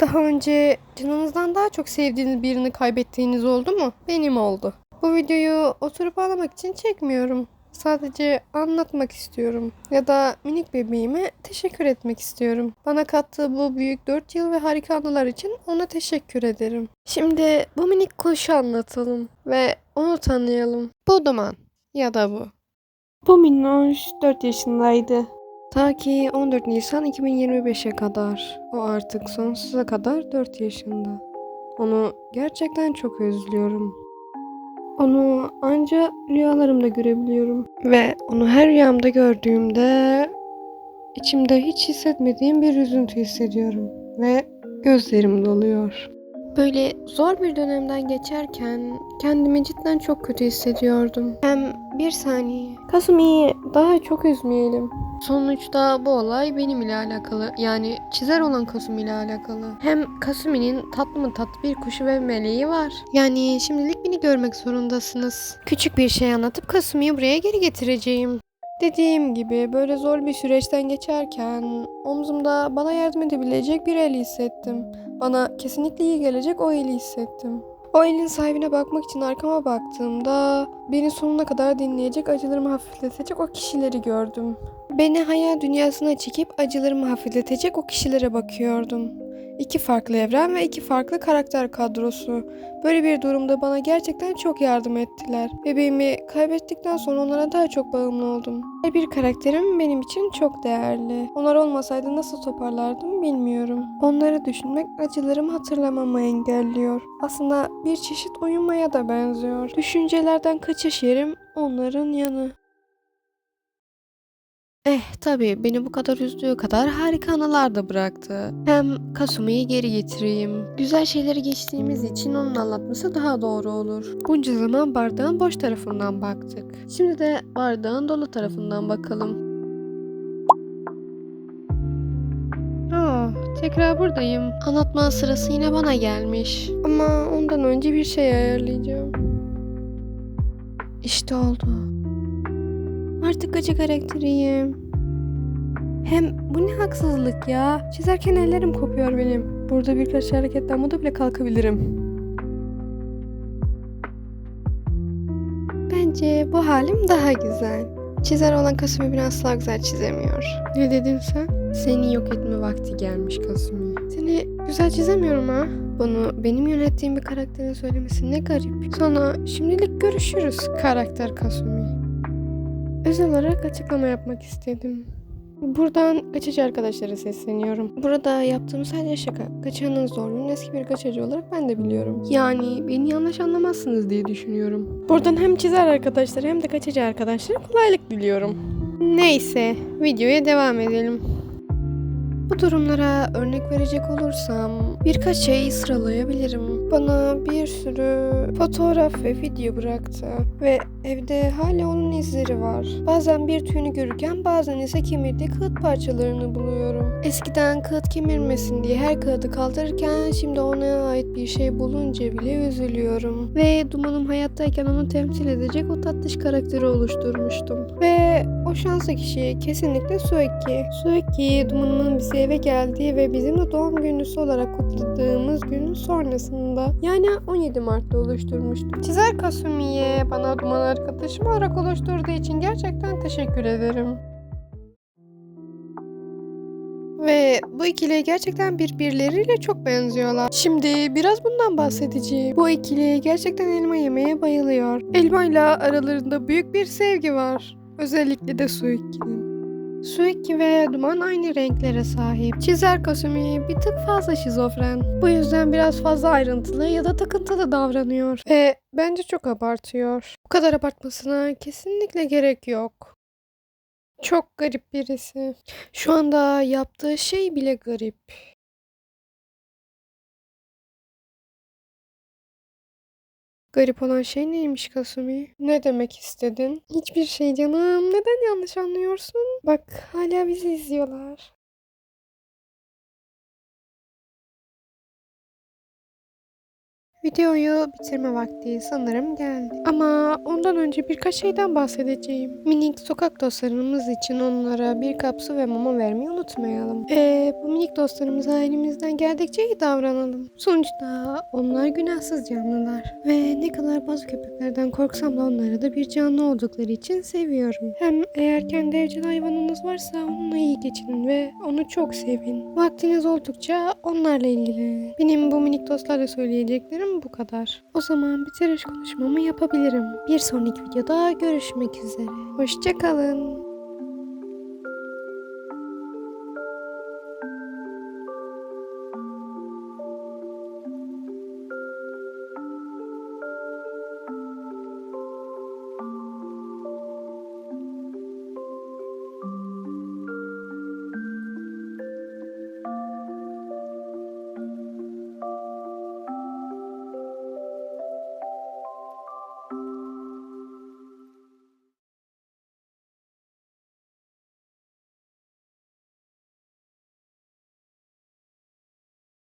Daha önce canınızdan daha çok sevdiğiniz birini kaybettiğiniz oldu mu? Benim oldu. Bu videoyu oturup ağlamak için çekmiyorum. Sadece anlatmak istiyorum. Ya da minik bebeğime teşekkür etmek istiyorum. Bana kattığı bu büyük 4 yıl ve harika anılar için ona teşekkür ederim. Şimdi bu minik kuşu anlatalım ve onu tanıyalım. Bu Duman ya da bu. Bu minnoş 4 yaşındaydı. Ta ki 14 Nisan 2025'e kadar. O artık sonsuza kadar 4 yaşında. Onu gerçekten çok özlüyorum. Onu ancak rüyalarımda görebiliyorum. Ve onu her rüyamda gördüğümde içimde hiç hissetmediğim bir üzüntü hissediyorum. Ve gözlerim doluyor. Böyle zor bir dönemden geçerken kendimi cidden çok kötü hissediyordum. Hem bir saniye. Kasumi'yi daha çok üzmeyelim. Sonuçta bu olay benim ile alakalı. Yani çizer olan Kasumi ile alakalı. Hem Kasumi'nin tatlı mı tatlı bir kuşu ve meleği var. Yani şimdilik beni görmek zorundasınız. Küçük bir şey anlatıp Kasumi'yi buraya geri getireceğim. Dediğim gibi böyle zor bir süreçten geçerken omzumda bana yardım edebilecek bir el hissettim. Bana kesinlikle iyi gelecek o eli hissettim. O elin sahibine bakmak için arkama baktığımda beni sonuna kadar dinleyecek, acılarımı hafifletecek o kişileri gördüm. Beni hayal dünyasına çekip acılarımı hafifletecek o kişilere bakıyordum. İki farklı evren ve iki farklı karakter kadrosu. Böyle bir durumda bana gerçekten çok yardım ettiler. Bebeğimi kaybettikten sonra onlara daha çok bağımlı oldum. Her bir karakterim benim için çok değerli. Onlar olmasaydı nasıl toparlardım bilmiyorum. Onları düşünmek acılarımı hatırlamamı engelliyor. Aslında bir çeşit uyumaya da benziyor. Düşüncelerden kaçış yerim onların yanı. Eh tabii beni bu kadar üzdüğü kadar harika anılar da bıraktı. Hem Kasumi'yi geri getireyim. Güzel şeyleri geçtiğimiz için onun anlatması daha doğru olur. Bunca zaman bardağın boş tarafından baktık. Şimdi de bardağın dolu tarafından bakalım. Aa, tekrar buradayım. Anlatma sırası yine bana gelmiş. Ama ondan önce bir şey ayarlayacağım. İşte oldu. Artık gacı karakteriyim. Hem bu ne haksızlık ya. Çizerken ellerim kopuyor benim. Burada birkaç hareketten bu da bile kalkabilirim. Bence bu halim daha güzel. Çizer olan Kasumi beni asla güzel çizemiyor. Ne dedin sen? Seni yok etme vakti gelmiş Kasumi. Seni güzel çizemiyorum ha. Bunu benim yönettiğim bir karakterin söylemesi ne garip. Sonra şimdilik görüşürüz karakter Kasumi. Özel olarak açıklama yapmak istedim. Buradan kaçıcı arkadaşlara sesleniyorum. Burada yaptığım sadece şaka. Kaçağının zorluğunu eski bir kaçacı olarak ben de biliyorum. Yani beni yanlış anlamazsınız diye düşünüyorum. Buradan hem çizer arkadaşlar hem de kaçıcı arkadaşlara kolaylık diliyorum. Neyse videoya devam edelim. Bu durumlara örnek verecek olursam birkaç şey sıralayabilirim. Bana bir sürü fotoğraf ve video bıraktı ve evde hala onun izleri var. Bazen bir tüyünü görürken bazen ise kemirdiği kağıt parçalarını buluyorum. Eskiden kağıt kemirmesin diye her kağıdı kaldırırken şimdi ona ait bir şey bulunca bile üzülüyorum. Ve Duman'ım hayattayken onu temsil edecek o tatlış karakteri oluşturmuştum. Ve şanslı kişi kesinlikle Sueki. Sueki Duman'ımın bize eve geldiği ve bizim de doğum günüsü olarak kutladığımız gün sonrasında yani 17 Mart'ta oluşturmuştum. Çizer Kasumi'ye bana Duman arkadaşım olarak oluşturduğu için gerçekten teşekkür ederim. Ve bu ikili gerçekten birbirleriyle çok benziyorlar. Şimdi biraz bundan bahsedeceğim. Bu ikili gerçekten elma yemeye bayılıyor. Elma ile aralarında büyük bir sevgi var. Özellikle de Suiki'nin. Suiki ve Duman aynı renklere sahip. Çizer Kasumi bir tık fazla şizofren. Bu yüzden biraz fazla ayrıntılı ya da takıntılı davranıyor. Ve bence çok abartıyor. Bu kadar abartmasına kesinlikle gerek yok. Çok garip birisi. Şu anda yaptığı şey bile garip. Garip olan şey neymiş Kasumi? Ne demek istedin? Hiçbir şey canım. Neden yanlış anlıyorsun? Bak hala bizi izliyorlar. Videoyu bitirme vakti sanırım geldi. Ama ondan önce birkaç şeyden bahsedeceğim. Minik sokak dostlarımız için onlara bir kap su ve mama vermeyi unutmayalım. Ee, bu minik dostlarımıza elimizden geldikçe iyi davranalım. Sonuçta onlar günahsız canlılar. Ve ne kadar bazı köpeklerden korksam da onları da bir canlı oldukları için seviyorum. Hem eğer kendi evcil hayvanınız varsa onunla iyi geçinin ve onu çok sevin. Vaktiniz oldukça onlarla ilgilenin. Benim bu minik dostlarla söyleyeceklerim bu kadar. O zaman bitiriş konuşmamı yapabilirim. Bir sonraki videoda görüşmek üzere. Hoşçakalın.